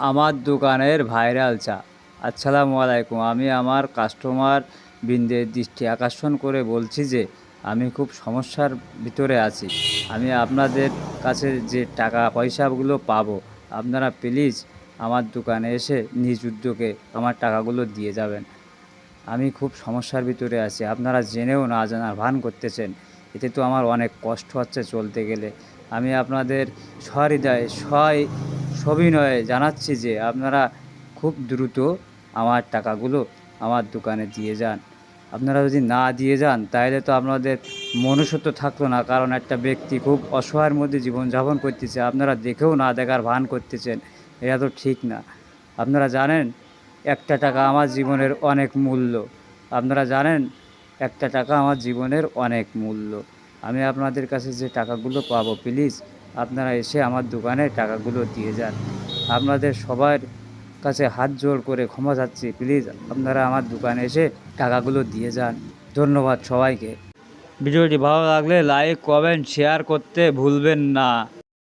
আমার দোকানের ভাইরাল চা। আসসালামু আলাইকুম, আমি আমার কাস্টমার বৃন্দের দৃষ্টি আকর্ষণ করে বলছি যে, আমি খুব সমস্যার ভিতরে আছি। আমি আপনাদের কাছে যে টাকা পয়সাগুলো পাবো, আপনারা প্লিজ আমার দোকানে এসে নিজ উদ্যোগে আমার টাকাগুলো দিয়ে যাবেন। আমি খুব সমস্যার ভিতরে আছি, আপনারা জেনেও না জানার ভান করতেছেন। এতে তো আমার অনেক কষ্ট হচ্ছে চলতে গেলে। আমি আপনাদের সহৃদয় সয় সবিনয়ে জানাচ্ছি যে আপনারা খুব দ্রুত আমার টাকাগুলো আমার দোকানে দিয়ে যান। আপনারা যদি না দিয়ে যান, তাহলে তো আপনাদের মনুষ্যত্ব থাকল না, কারণ একটা ব্যক্তি খুব অসহায়ের মধ্যে জীবনযাপন করতেছে, আপনারা দেখেও না দেখার ভান করতেছেন, এটা তো ঠিক না। আপনারা জানেন, একটা টাকা আমার জীবনের অনেক মূল্য। আপনারা জানেন, একটা টাকা আমার জীবনের অনেক মূল্য। আমি আপনাদের কাছে যে টাকাগুলো পাবো, প্লিজ আপনারা এসে আমার দোকানে টাকাগুলো দিয়ে যান। আপনাদের সবার কাছে হাত জোর করে ক্ষমা চাচ্ছি, প্লিজ। আপনারা আমার দোকানে এসে টাকাগুলো দিয়ে যান। ধন্যবাদ সবাইকে। ভিডিওটি ভালো লাগলে লাইক, কমেন্ট, শেয়ার করতে ভুলবেন না।